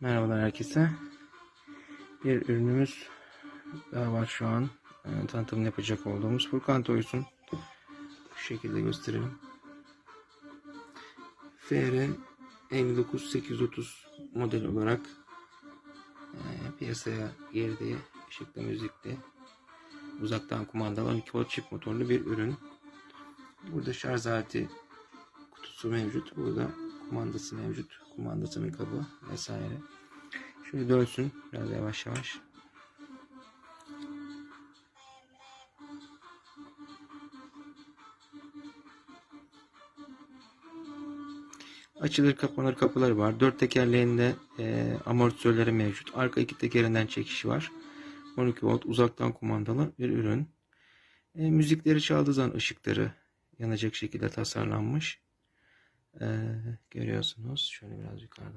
Merhabalar herkese. Bir ürünümüz daha var şu an. E, tanıtımını yapacak olduğumuz Furkan Toys'un bu şekilde gösterelim. FR 59830 model olarak e, piyasaya girdiği ışıklı müzikli uzaktan kumandalı 12 volt çift motorlu bir ürün. Burada şarj aleti kutusu mevcut. Burada kumandası mevcut. Kumandasının kabı vesaire. Şöyle dönsün biraz yavaş yavaş. Açılır kapanır kapıları var. Dört tekerleğinde e, amortisörleri mevcut. Arka iki tekerinden çekişi var. 12 volt uzaktan kumandalı bir ürün. E, müzikleri çaldığı zaman ışıkları yanacak şekilde tasarlanmış. E, görüyorsunuz. Şöyle biraz yukarıdan.